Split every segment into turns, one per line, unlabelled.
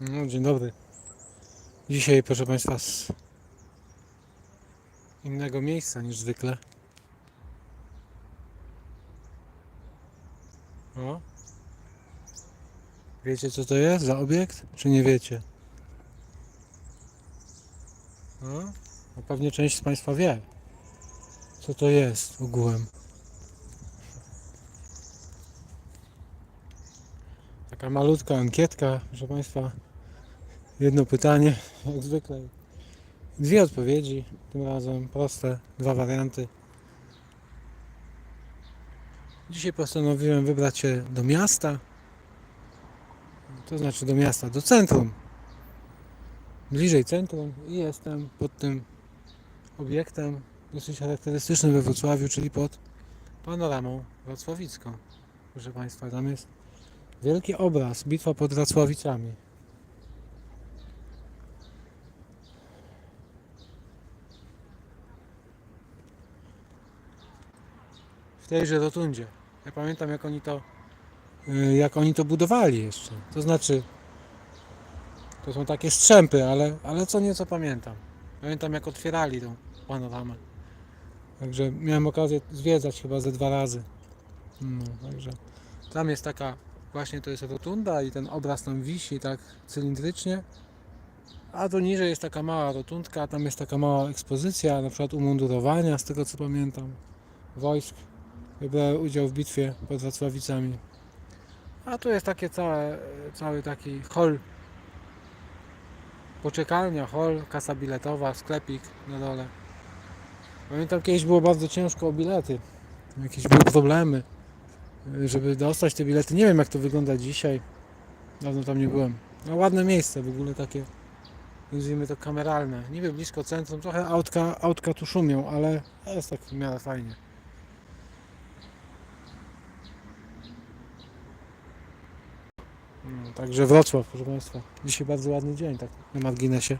No, dzień dobry. Dzisiaj, proszę Państwa, z innego miejsca niż zwykle. O. Wiecie, co to jest za obiekt, czy nie wiecie? No, no pewnie część z Państwa wie, co to jest ogółem. Taka malutka ankietka, proszę Państwa. Jedno pytanie, jak zwykle. Dwie odpowiedzi, tym razem proste, dwa warianty. Dzisiaj postanowiłem wybrać się do miasta. To znaczy do miasta, do centrum. Bliżej centrum i jestem pod tym obiektem dosyć charakterystycznym we Wrocławiu, czyli pod panoramą wrocławicką. Proszę Państwa, tam jest wielki obraz, bitwa pod Wrocławicami. Tejże rotundzie. Ja pamiętam jak oni to y, jak oni to budowali jeszcze. To znaczy to są takie strzępy, ale, ale co nieco pamiętam. Pamiętam jak otwierali tą panoramę. Także miałem okazję zwiedzać chyba ze dwa razy. No, także tam jest taka właśnie to jest rotunda i ten obraz tam wisi tak cylindrycznie. A to niżej jest taka mała rotundka, tam jest taka mała ekspozycja, na przykład umundurowania, z tego co pamiętam, wojsk brały udział w bitwie pod Wrocławicami. A tu jest takie całe, cały taki hol, poczekalnia, hol, kasa biletowa, sklepik na dole. Pamiętam kiedyś było bardzo ciężko o bilety. Jakieś były problemy, żeby dostać te bilety. Nie wiem jak to wygląda dzisiaj. Dawno tam nie byłem. No ładne miejsce w ogóle takie, nazwijmy to kameralne. Niby blisko centrum, trochę autka, autka tu szumią, ale jest tak w miarę fajnie. Także Wrocław, proszę Państwa. Dzisiaj bardzo ładny dzień, tak na marginesie.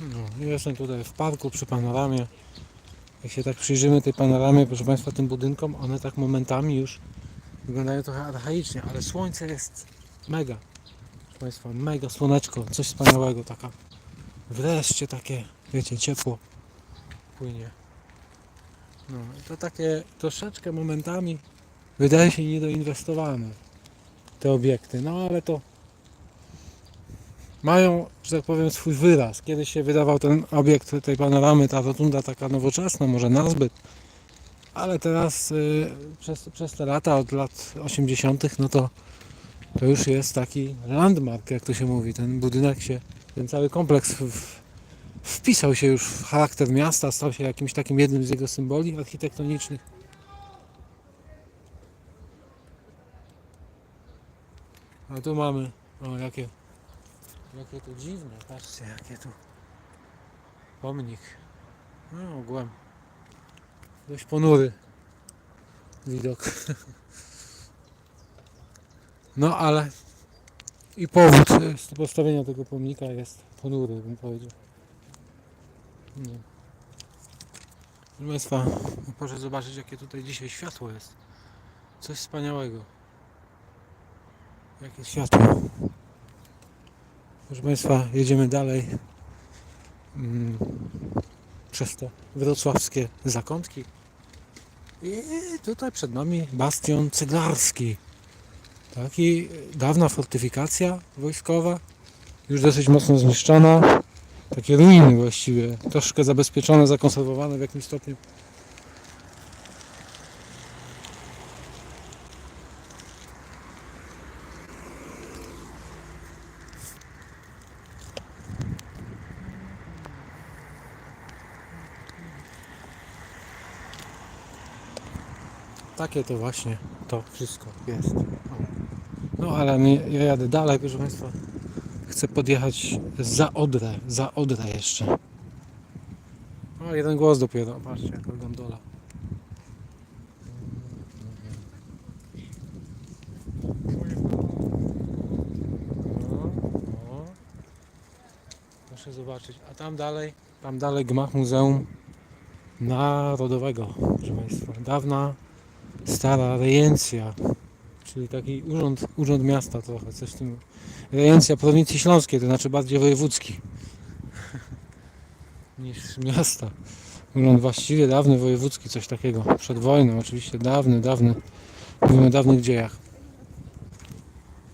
No, jestem tutaj w parku przy panoramie. Jak się tak przyjrzymy tej panoramie, proszę Państwa, tym budynkom, one tak momentami już wyglądają trochę archaicznie, ale słońce jest mega. Proszę Państwa, mega słoneczko, coś wspaniałego, taka wreszcie takie, wiecie, ciepło płynie. No, to takie troszeczkę momentami wydaje się niedoinwestowane te obiekty, no ale to mają, że tak powiem, swój wyraz. Kiedyś się wydawał ten obiekt tej panoramy, ta rotunda taka nowoczesna, może nazbyt, ale teraz y, przez, przez te lata, od lat 80., no to to już jest taki landmark, jak to się mówi. Ten budynek się, ten cały kompleks w, wpisał się już w charakter miasta, stał się jakimś takim jednym z jego symboli architektonicznych. A tu mamy, o jakie Jakie to dziwne, patrzcie jakie tu pomnik. No ogółem dość ponury widok. No ale i powód e, postawienia tego pomnika jest ponury bym powiedział. No. Proszę Państwa, proszę zobaczyć jakie tutaj dzisiaj światło jest. Coś wspaniałego. Jakie światło. Proszę Państwa, jedziemy dalej mm, przez te wrocławskie zakątki. I tutaj przed nami bastion ceglarski. Taki dawna fortyfikacja wojskowa, już dosyć mocno zniszczona. Takie ruiny właściwie, troszkę zabezpieczone, zakonserwowane w jakimś stopniu. Takie to właśnie to wszystko jest. No ale ja jadę dalej, proszę Państwa. Chcę podjechać za Odrę, za Odrę jeszcze. O, jeden głos dopiero, patrzcie jaka gondola. Proszę zobaczyć. A tam dalej, tam dalej gmach Muzeum Narodowego, proszę Państwa. Dawna, stara rejencja, czyli taki urząd, urząd miasta trochę, coś w tym. Rejencja prowincji śląskiej, to znaczy bardziej wojewódzki niż miasta. Urząd właściwie dawny wojewódzki, coś takiego. Przed wojną oczywiście, dawny, dawny. Mówimy o dawnych dziejach.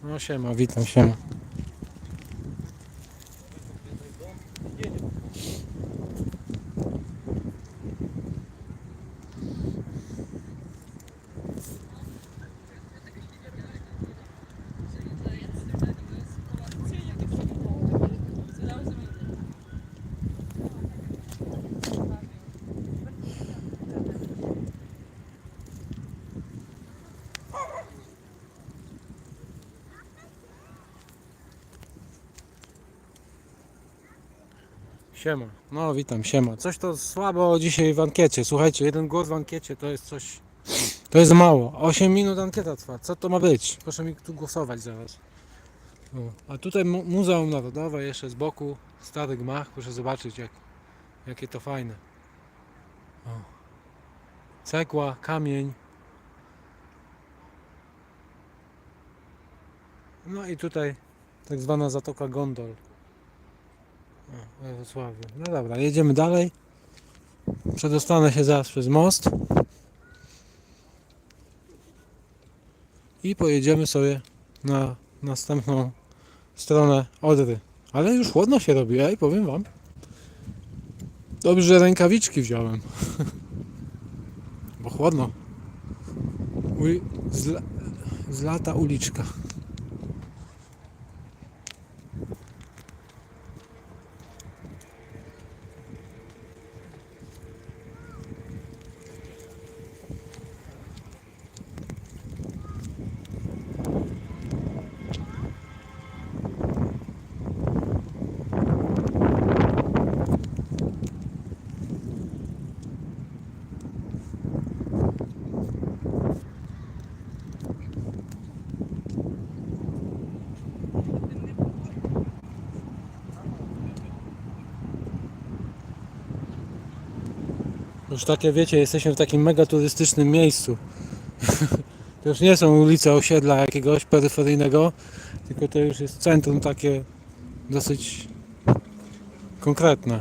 No siema, witam, siema. Siema. No witam, siema. Coś to słabo dzisiaj w ankiecie. Słuchajcie, jeden głos w ankiecie to jest coś. To jest mało. 8 minut ankieta trwa. Co to ma być? Proszę mi tu głosować zaraz. O. A tutaj Mu- Muzeum Narodowe jeszcze z boku. Stary gmach. Proszę zobaczyć jak, jakie to fajne. O. Kamień. No i tutaj tak zwana Zatoka Gondol. We Wrocławiu. No dobra, jedziemy dalej. Przedostanę się zaraz przez most. I pojedziemy sobie na następną stronę Odry. Ale już chłodno się robi, ej, powiem wam. Dobrze, że rękawiczki wziąłem. Bo chłodno. Uli... Z, la... z lata uliczka. Już takie wiecie, jesteśmy w takim mega turystycznym miejscu. to już nie są ulice osiedla jakiegoś peryferyjnego, tylko to już jest centrum takie dosyć konkretne.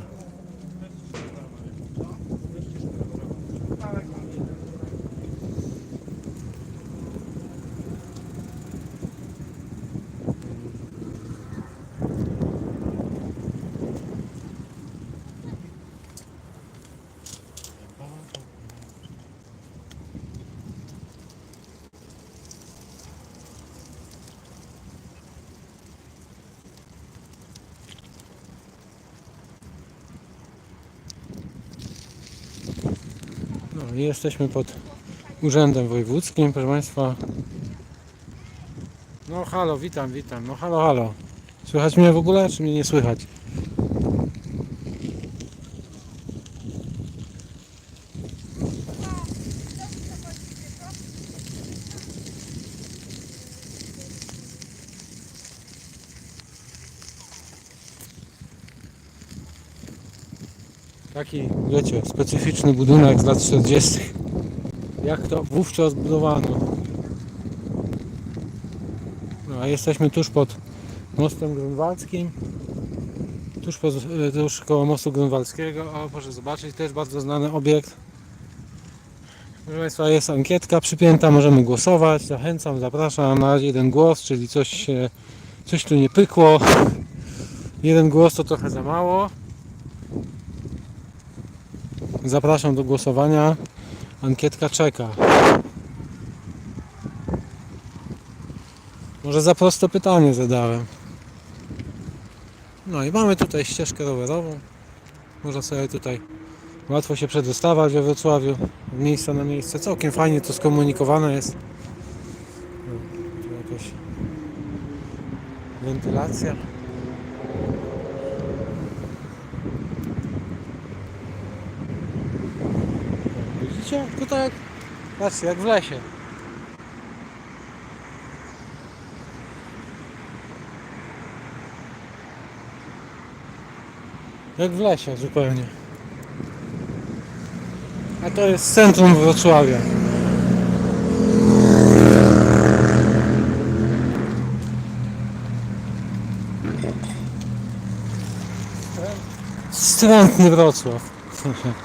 Jesteśmy pod urzędem wojewódzkim, proszę Państwa. No halo, witam, witam. No halo, halo. Słychać mnie w ogóle, czy mnie nie słychać? Specyficzny budynek z lat 40. Jak to wówczas budowano. No, a jesteśmy tuż pod mostem grunwaldzkim. Tuż, pod, e, tuż koło mostu grunwaldzkiego. O, proszę zobaczyć, też bardzo znany obiekt. Proszę Państwa, jest ankietka przypięta, możemy głosować. Zachęcam, zapraszam. Na jeden głos, czyli coś, coś tu nie pykło. Jeden głos to trochę za mało. Zapraszam do głosowania. Ankietka czeka. Może za proste pytanie zadałem. No i mamy tutaj ścieżkę rowerową. Można sobie tutaj Łatwo się przedostawać we Wrocławiu, z miejsca na miejsce. Całkiem fajnie to skomunikowane jest. No, jakaś wentylacja. Widzicie? Tutaj jak, patrzcie, jak w lesie. Jak w lesie zupełnie. A to jest centrum Wrocławia. Wstrętny Wrocław.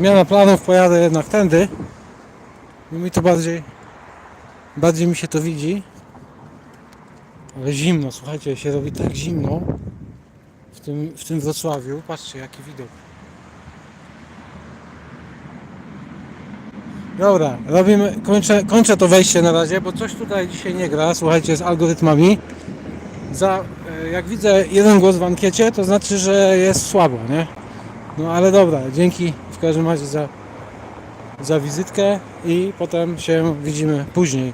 Zmiana planów, pojadę jednak tędy. Bo mi to bardziej, bardziej mi się to widzi. Ale zimno, słuchajcie, się robi tak zimno w tym, w tym Wrocławiu. Patrzcie, jaki widok. Dobra, robimy, kończę, kończę to wejście na razie, bo coś tutaj dzisiaj nie gra, słuchajcie, z algorytmami. Za, e, jak widzę jeden głos w ankiecie, to znaczy, że jest słabo, nie? No ale dobra, dzięki w każdym razie za, za wizytkę i potem się widzimy później.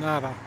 Nara.